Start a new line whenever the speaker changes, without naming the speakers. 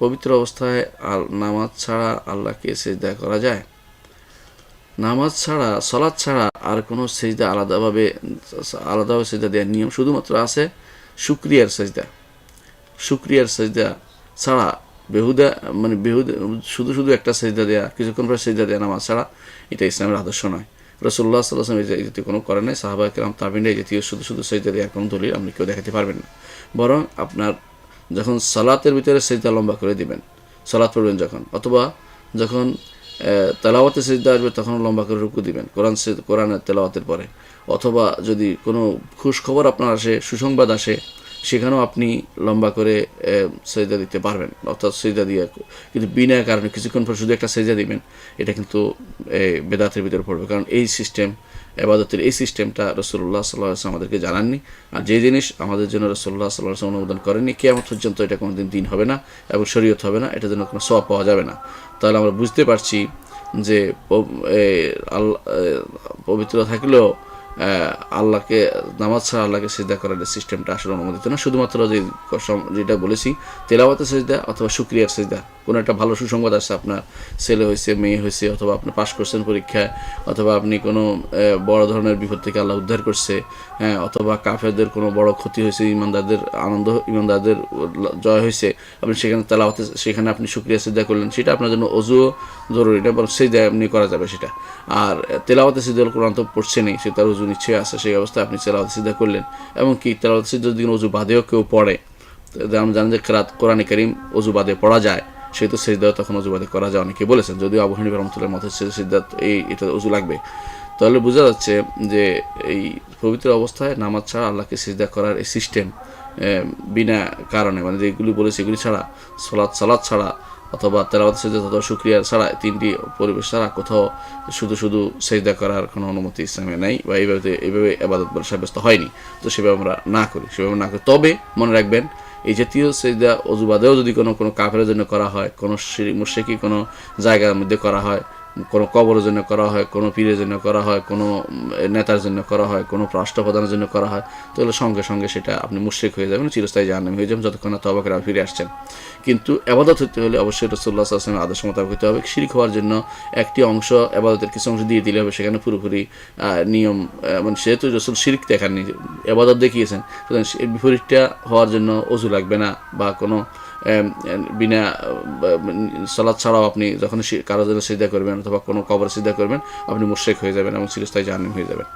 পবিত্র অবস্থায় আল নামাজ ছাড়া আল্লাহকে সেজদা করা যায়। নামাজ ছাড়া সলাদ ছাড়া আর কোনো সেজদা আলাদাভাবে আলাদাভাবে সেজদা দেওয়ার নিয়ম শুধুমাত্র আছে শুক্রিয়ার সেজদা। শুক্রিয়ার সেজদা ছাড়া বেহুদা মানে বেহুদা, শুধু শুধু একটা সেজদা দেয়া, কিছুক্ষণ পরে সেজদা দেয়া নামাজ ছাড়া এটা ইসলামের আদর্শ নয়। রসুল্লাহ সাল্লাম এই জাতীয় কোনো করে নাই সাহাবা কেরাম এই জাতীয় শুধু শুধু সেজদা দেওয়ার কোনো দলিল আপনি কেউ দেখাতে পারবেন না। বরং আপনার যখন সালাতের ভিতরে সেজদা লম্বা করে দিবেন, সালাত পড়বেন যখন, অথবা যখন তেলাওয়াতে সেজদা আসবে তখন লম্বা করে রুকু দিবেন, কোরআন কোরআনের তেলাওয়াতের পরে। অথবা যদি কোনো খুশ খবর আপনার আসে, সুসংবাদ আসে সেখানেও আপনি লম্বা করে সেজদা দিতে পারবেন। অর্থাৎ সেজদা দিয়ে কিন্তু বিনা কারণে কিছুক্ষণ পর শুধু একটা সেজদা দিবেন, এটা কিন্তু বেদাতের ভিতরে পড়বে। কারণ এই সিস্টেম এবাদতের এই সিস্টেমটা রসুল্লাহ সাল্লাহ আমাদেরকে জানাননি। আর যে জিনিস আমাদের জন্য রসুল্লাহ সাল্লাহ অনুমোদন করেননি কেমন পর্যন্ত এটা কোনোদিন দিন হবে না এবং শরীয়ত হবে না, এটার জন্য কোনো সব পাওয়া যাবে না। তাহলে আমরা বুঝতে পারছি যে আল্লাহ পবিত্র থাকলেও আল্লাহকে, নামাজ ছাড়া আল্লাহকে সিদ্ধা করার সিস্টেমটা আসলে অনুমোদিত না। শুধুমাত্র যে যেটা বলেছি তেলাওয়াতে সেজদা অথবা সুক্রিয়ার সেজদা। কোনো একটা ভালো সুসংবাদ আসছে আপনার ছেলে হয়েছে, মেয়ে হয়েছে, অথবা আপনি পাশ করছেন পরীক্ষায়, অথবা আপনি কোনো বড় ধরনের বিপদ থেকে আল্লাহ উদ্ধার করছে হ্যাঁ অথবা কাফেরদের কোনো বড় ক্ষতি হয়েছে, ইমানদারদের আনন্দ, ইমানদারদের জয় হয়েছে, আপনি সেখানে তেলাওয়াতে, সেখানে আপনি সুক্রিয়া সিদ্ধা করলেন, সেটা আপনার জন্য অজুও জরুরি না, বরং সেই এমনি করা যাবে সেটা। আর তেলাওয়াতে সিদ্ধা কোরআন তো পড়ছে নেই সে তার অজু নিচ্ছে আছে, সেই অবস্থায় আপনি তেলাওয়াতে সিদ্ধা করলেন। এবং কি তেলাওয়াতে সিদ্ধা যদি অজু বাদেও কেউ পড়ে। আমরা জানেন যে কেরাত কোরআনে করিম অজু বাদে পড়া যায়। সেহেতু সেজদা তখন অজুবাদে করা যায়, অনেকে বলেছেন। যদিও আবু হানিফা রহমতুল্লাহ মতে সিদ্ধাত এই এটা অজু লাগবে। তাহলে বোঝা যাচ্ছে যে এই পবিত্র অবস্থায় নামাজ ছাড়া আল্লাহকে সিজদা করার এই সিস্টেম বিনা কারণে মানে যেগুলি বলেছে এগুলি ছাড়া সলাদ সালাদ ছাড়া অথবা তেলাবাদ সেজদা অথবা শুক্রিয়া ছাড়া তিনটি পরিবেশ ছাড়া কোথাও শুধু শুধু সেজদা করার কোনো অনুমতি ইসলামে নেই বা এইভাবে এইভাবে আবাদত বলে সাব্যস্ত হয়নি। তো সেভাবে আমরা না করি, সেভাবে না করি। তবে মনে রাখবেন, এই জাতীয় সেজদা অজুবাদেও যদি কোনো কোনো কাফের জন্য করা হয়, কোনো মুর্শিকি কোনো জায়গার মধ্যে করা হয় কোনো কবরের জন্য করা হয়, কোনো পীরের জন্য করা হয়, কোনো নেতার জন্য করা হয়, কোনো রাষ্ট্রপ্রধানের জন্য করা হয়, তাহলে সঙ্গে সঙ্গে সেটা আপনি মুশ্রিক হয়ে যাবেন, চিরস্থায়ী জাহান্নামী হয়ে যাবেন যতক্ষণ না তবা ফিরে আসছেন। কিন্তু আবাদত হতে হলে অবশ্যই রসুল্লাহ আসলামের আদর্শ মোতাবেক হতে হবে। শিরিক হওয়ার জন্য একটি অংশ, আবাদতের কিছু অংশ দিয়ে দিলে হবে। সেখানে পুরোপুরি নিয়ম মানে সেহেতু রসুল শিরিক দেখাননি, আবাদত দেখিয়েছেন। বিপরীতটা হওয়ার জন্য অজু লাগবে না বা কোনো বিনা সলাদ ছাড়াও আপনি যখন কারও জন্য সিদ্ধা করবেন অথবা কোনো কবর সিদ্ধা করবেন, আপনি মুশেক হয়ে যাবেন এবং চিরস্থায়ী জাহান্নাম হয়ে যাবেন।